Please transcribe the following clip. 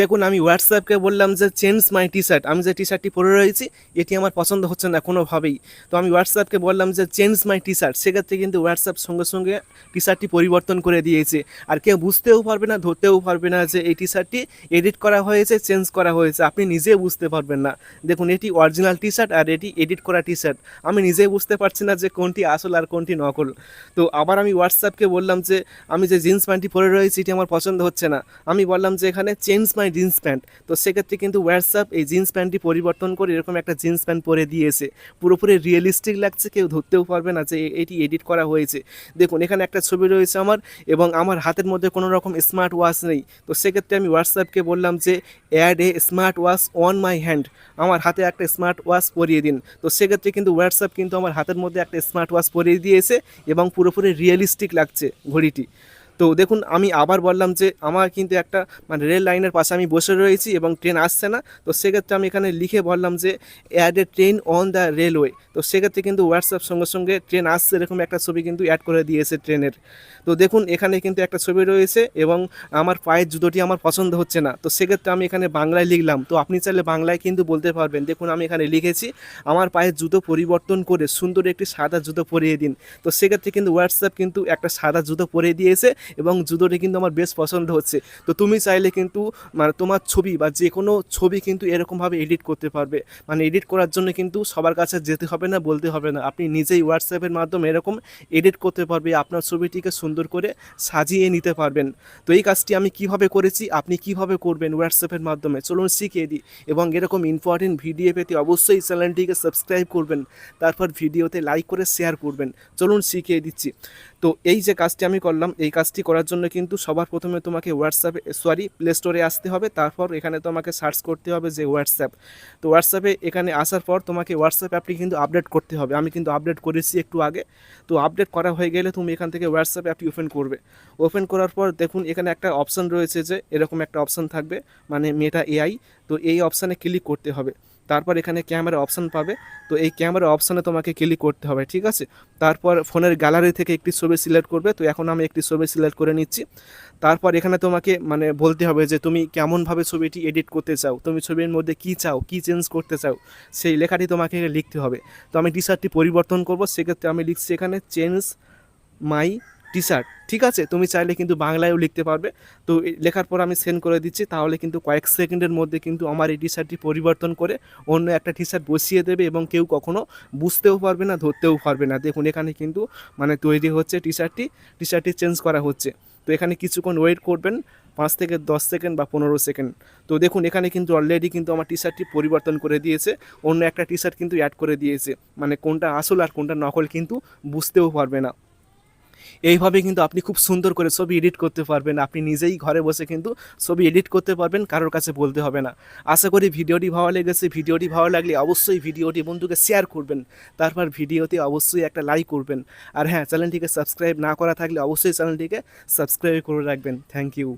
দেখুন, আমি হোয়াটসঅ্যাপকে বললাম যে চেঞ্জ মাই টি শার্ট আমি যে টি শার্টটি পরে রয়েছি, এটি আমার পছন্দ হচ্ছে না কোনোভাবেই। তো আমি হোয়াটসঅ্যাপকে বললাম যে চেঞ্জ মাই টি শার্ট সেক্ষেত্রে কিন্তু হোয়াটসঅ্যাপ সঙ্গে সঙ্গে টি শার্টটি পরিবর্তন করে দিয়েছে। আর কেউ বুঝতেও পারবে না, ধরতেও পারবে না যে, এই টি শার্টটি এডিট করা হয়েছে চেঞ্জ করা হয়েছে। আপনি নিজেও বুঝতে পারবেন না। দেখুন, এটি অরিজিনাল টি শার্ট আর এটি এডিট করা টি শার্ট আমি নিজেই বুঝতে পারছি না যে, কোনটি আসল আর কোনটি নকল। তো আবার আমি হোয়াটসঅ্যাপকে বললাম যে, আমি যে জিন্স প্যান্টটি পরে রয়েছি, এটি আমার পছন্দ হচ্ছে না। আমি বললাম যে, এখানে চেঞ্জ জিন্স প্যান্ট। তো সেক্ষেত্রে কিন্তু হোয়াটসঅ্যাপ এই জিন্স প্যান্টটি পরিবর্তন করে এরকম একটা জিন্স প্যান্ট পরে দিয়েছে। পুরোপুরি রিয়েলিস্টিক লাগছে, কেউ ধরতেও পারবে না যে এটি এডিট করা হয়েছে। দেখুন, এখানে একটা ছবি রয়েছে আমার এবং আমার হাতের মধ্যে কোনো রকম স্মার্ট ওয়াচ নেই। তো সেক্ষেত্রে আমি হোয়াটসঅ্যাপকে বললাম যে add a smart watch on my hand আমার হাতে একটা স্মার্ট ওয়াচ পরিয়ে দিন। তো সেক্ষেত্রে কিন্তু হোয়াটসঅ্যাপ কিন্তু আমার হাতের মধ্যে একটা স্মার্ট ওয়াচ পরিয়ে দিয়েছে এবং পুরোপুরি রিয়েলিস্টিক লাগছে ঘড়িটি। তো দেখুন, আমি আবার বললাম যে আমার কিন্তু একটা মানে রেল লাইনের পাশে আমি বসে রয়েছি এবং ট্রেন আসছে না। তো সেক্ষেত্রে আমি এখানে লিখে বললাম যে add a train on the railway তো সেক্ষেত্রে কিন্তু হোয়াটসঅ্যাপ সঙ্গে সঙ্গে ট্রেন আসছে, এরকম একটা ছবি কিন্তু অ্যাড করে দিয়েছে ট্রেনের। তো দেখুন, এখানে কিন্তু একটা ছবি রয়েছে এবং আমার পায়ের জুতোটি আমার পছন্দ হচ্ছে না। তো সেক্ষেত্রে আমি এখানে বাংলায় লিখলাম। তো আপনি চাইলে বাংলায় কিন্তু বলতে পারবেন। দেখুন, আমি এখানে লিখেছি, আমার পায়ের জুতো পরিবর্তন করে সুন্দর একটি সাদা জুতো পরিয়ে দিন। তো সেক্ষেত্রে কিন্তু হোয়াটসঅ্যাপ কিন্তু একটা সাদা জুতো পরিয়ে দিয়েছে এবং জুতোটি কিন্তু আমার বেশ পছন্দ হচ্ছে। তো তুমি চাইলে কিন্তু মানে তোমার ছবি বা যে কোনো ছবি কিন্তু এরকমভাবে এডিট করতে পারবে। মানে এডিট করার জন্য কিন্তু সবার কাছে যেতে হবে না, বলতে হবে না। আপনি নিজেই হোয়াটসঅ্যাপের মাধ্যমে এরকম এডিট করতে পারবে, আপনার ছবিটিকে সুন্দর করে সাজিয়ে নিতে পারবেন। তো এই কাজটি আমি কীভাবে করেছি, আপনি কীভাবে করবেন হোয়াটসঅ্যাপের মাধ্যমে, চলুন শিখিয়ে দিই। এবং এরকম ইম্পর্টেন্ট ভিডিও পেতে অবশ্যই চ্যানেলটিকে সাবস্ক্রাইব করবেন, তারপর ভিডিওতে লাইক করে শেয়ার করবেন। চলুন শিখিয়ে দিচ্ছি। তো এই যে কাজটি আমি করলাম, এই কাজটি করার জন্য কিন্তু সবার প্রথমে তোমাকে হোয়াটসঅ্যাপে সরি প্লে স্টোরে আসতে হবে। তারপর এখানে তোমাকে সার্চ করতে হবে যে হোয়াটসঅ্যাপ তো হোয়াটসঅ্যাপে এখানে আসার পর তোমাকে হোয়াটসঅ্যাপ অ্যাপটি কিন্তু আপডেট করতে হবে। আমি কিন্তু আপডেট করেছি একটু আগে। তো আপডেট করা হয়ে গেলে তুমি এখান থেকে হোয়াটসঅ্যাপ অ্যাপটি ওপেন করবে। ওপেন করার পর দেখুন এখানে একটা অপশান রয়েছে যে এরকম একটা অপশান থাকবে। মানে মেটা এআই তো এই অপশানে ক্লিক করতে হবে। তারপর এখানে ক্যামেরা অপশান পাবে। তো এই ক্যামেরা অপশানে তোমাকে ক্লিক করতে হবে, ঠিক আছে? তারপর ফোনের গ্যালারি থেকে একটি ছবি সিলেক্ট করবে। তো এখন আমি একটি ছবি সিলেক্ট করে নিচ্ছি। তারপর এখানে তোমাকে মানে বলতে হবে যে, তুমি কেমনভাবে ছবিটি এডিট করতে চাও? তুমি ছবির মধ্যে কী চাও? কী চেঞ্জ করতে চাও? সেই লেখাটি তোমাকে লিখতে হবে। তো আমি টি শার্টটি পরিবর্তন করব। সেক্ষেত্রে আমি লিখছি এখানে চেঞ্জ মাই টি শার্ট ঠিক আছে? তুমি চাইলে কিন্তু বাংলায়ও লিখতে পারবে। তো লেখার পর আমি সেন্ড করে দিচ্ছি, তাহলে কিন্তু কয়েক সেকেন্ডের মধ্যে কিন্তু আমার এই টি শার্টটি পরিবর্তন করে অন্য একটা টি শার্ট বসিয়ে দেবে এবং কেউ কখনো বুঝতেও পারবে না, ধরতেও পারবে না। দেখুন, এখানে কিন্তু মানে তৈরি হচ্ছে টি শার্টটি টি শার্টটি চেঞ্জ করা হচ্ছে। তো এখানে কিছুক্ষণ ওয়েট করবেন, পাঁচ থেকে দশ সেকেন্ড বা পনেরো সেকেন্ড। তো দেখুন, এখানে কিন্তু অলরেডি কিন্তু আমার টি শার্টটি পরিবর্তন করে দিয়েছে, অন্য একটা টি শার্ট কিন্তু অ্যাড করে দিয়েছে। মানে কোনটা আসল আর কোনটা নকল কিন্তু বুঝতেও পারবে না। এইভাবে কিন্তু আপনি খুব সুন্দর করে ছবি এডিট করতে পারবেন। আপনি নিজেই ঘরে বসে কিন্তু ছবি এডিট করতে পারবেন, কারোর কাছে বলতে হবে না। আশা করি ভিডিওটি ভালো লেগেছে। ভিডিওটি ভালো লাগলে অবশ্যই ভিডিওটি বন্ধুকে শেয়ার করবেন। তারপর ভিডিওতে অবশ্যই একটা লাইক করবেন। আর হ্যাঁ চ্যানেলটিকে সাবস্ক্রাইব না করা থাকলে অবশ্যই চ্যানেলটিকে সাবস্ক্রাইব করে রাখবেন। Thank you